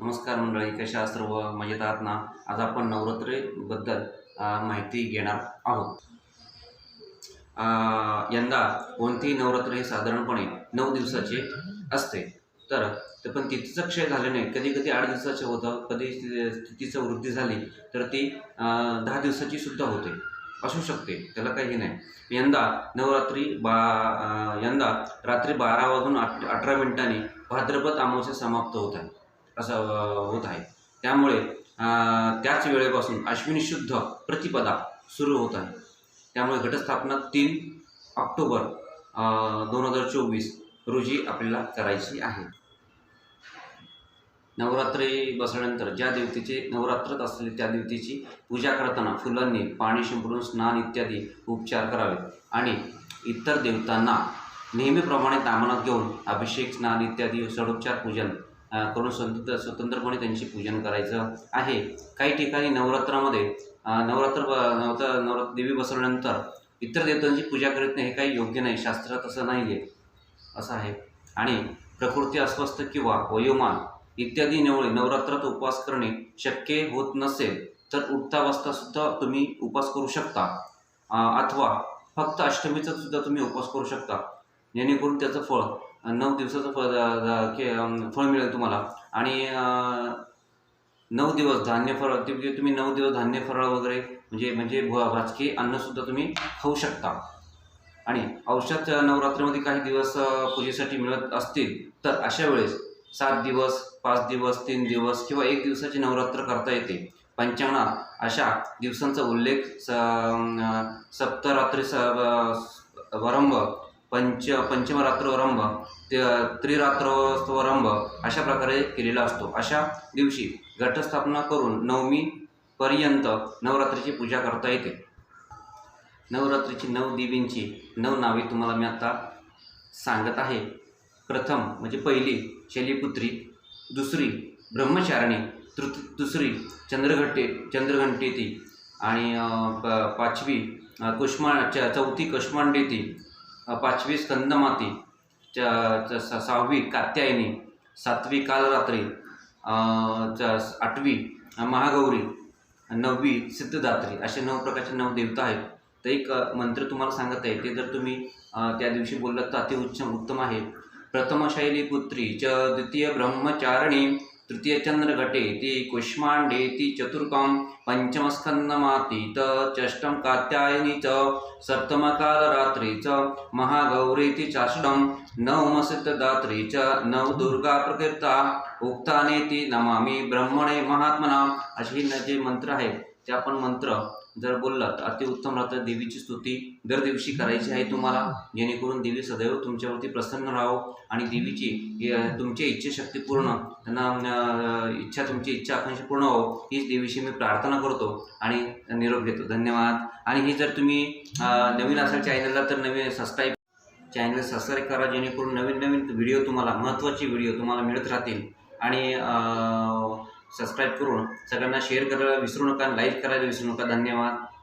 नमस्कार मंडळी कशा सर्व? मजेत आहात ना? आज आपण नवरात्रीबद्दल माहिती घेणार आहोत. यंदा कोणतीही नवरात्र हे साधारणपणे नऊ दिवसाचे असते. तर ते पण तिथीचं क्षय झाल्याने कधी कधी आठ दिवसाचं होतं कधी तिथीचं वृद्धी झाली तर ती दहा दिवसाची सुद्धा होते. असू शकते त्याला काही नाही. यंदा नवरात्री बा यंदा रात्री बारा वाजून आठ अठरा मिनिटांनी भाद्रपद अमावस्या समाप्त होत आहे. असं होत आहे. त्यामुळे त्याच वेळेपासून अश्विनी शुद्ध प्रतिपदा सुरू होत आहे. त्यामुळे घटस्थापना तीन ऑक्टोबर दोन हजार चोवीस रोजी आपल्याला करायची आहे. नवरात्री बसल्यानंतर ज्या देवतेचे नवरात्रात असलेली त्या देवतेची पूजा करताना फुलांनी पाणी शिंपडून स्नान इत्यादी उपचार करावेत आणि इतर देवतांना नेहमीप्रमाणे दामनात घेऊन अभिषेक स्नान इत्यादी षडोपचार पूजन करून स्वतंत्र स्वतंत्रपणे त्यांचे पूजन करायचं आहे. काही ठिकाणी नवरात्रामध्ये नवरात्र ब- नवरात्र नवरात्र देवी बसवल्यानंतर इतर देवतांची पूजा करीत नाही हे काही योग्य नाही. शास्त्रात असं नाही आहे असं आहे. आणि प्रकृती अस्वस्थ किंवा वयोमान इत्यादी नवरात्रात उपवास करणे शक्य होत नसेल तर उठतावस्थासुद्धा तुम्ही उपवास करू शकता. अथवा फक्त अष्टमीचा सुद्धा तुम्ही उपवास करू शकता. जेणेकरून त्याचं फळ नऊ दिवसाचं फळ के फळ मिळेल तुम्हाला. आणि नऊ दिवस धान्य फळ ते म्हणजे तुम्ही नऊ दिवस धान्य फराळ वगैरे म्हणजे म्हणजे भ- अन्नसुद्धा तुम्ही खाऊ शकता. आणि औषध नवरात्रीमध्ये काही दिवस पूजेसाठी मिळत असतील तर अशा वेळेस सात दिवस पाच दिवस तीन दिवस किंवा एक दिवसाची नवरात्र करता येते. पंचांगणात अशा दिवसांचा उल्लेख स सप्तरात्री स वारंभ वरंभ पंच पंचमरात्र वरंभ त- अशा प्रकारे केलेला असतो. अशा दिवशी घटस्थापना करून नवमीपर्यंत नवरात्रीची पूजा करता येते. नवरात्रीची नऊ देवींची नऊ नावे तुम्हाला मी आता सांगत आहे. प्रथम म्हणजे पहिली शैलीपुत्री दुसरी ब्रह्मचारिणी तृत दुसरी चंद्रघटे चंद्रघंटेती आणि प- पाचवी कुष्मा च चौथी कुष्मांडेती पाचवी स्कंदमाती च च- स- सहावी कात्यायनी सातवी कालरात्री च आठवी महागौरी नववी सिद्धदात्री असे नऊ प्रकारचे नऊ देवता आहेत. तर एक मंत्र तुम्हाला सांगत आहे ते जर तुम्ही त्या दिवशी बोललात तर अतिउच्च उत्तम आहे. प्रथमशैली पुत्री च द्वितीय ब्रह्मचारिणी तृतीय कुष्माण्डेति ती कुष्मांडे ती चतुर्कं पञ्चमस्कन्दमातीत चष्टं त चष्टम कात्यायनी च सप्तमकालरात्रि च महागौरीति ती चाषडम च नव दुर्गा प्रकीर्ता उक्ताने ती नमामि ब्रह्मणे महात्मना अशी न- जे मंत्र आहेत ते आपण मंत्र जर बोललात अतिउत्तम राहतं देवीची स्तुती दर दिवशी करायची आहे तुम्हाला. जेणेकरून देवी सदैव तुमच्यावरती प्रसन्न राहो आणि देवीची तुमची इच्छाशक्ती पूर्ण त्यांना इच्छा तुमची इच्छा आकांक्षा पूर्ण हो हीच देवीशी मी प्रार्थना करतो आणि निरोप घेतो. धन्यवाद. आणि ही जर तुम्ही नवीन असाल चॅनलला तर नवीन सबस्क्राईब चॅनल सबस्क्राईब करा जेणेकरून नवीन नवीन व्हिडिओ तुम्हाला महत्त्वाचे व्हिडिओ तुम्हाला मिळत राहतील. आणि सबस्क्राईब करून सगळ्यांना शेअर करायला विसरू नका लाईक करायला विसरू नका. धन्यवाद.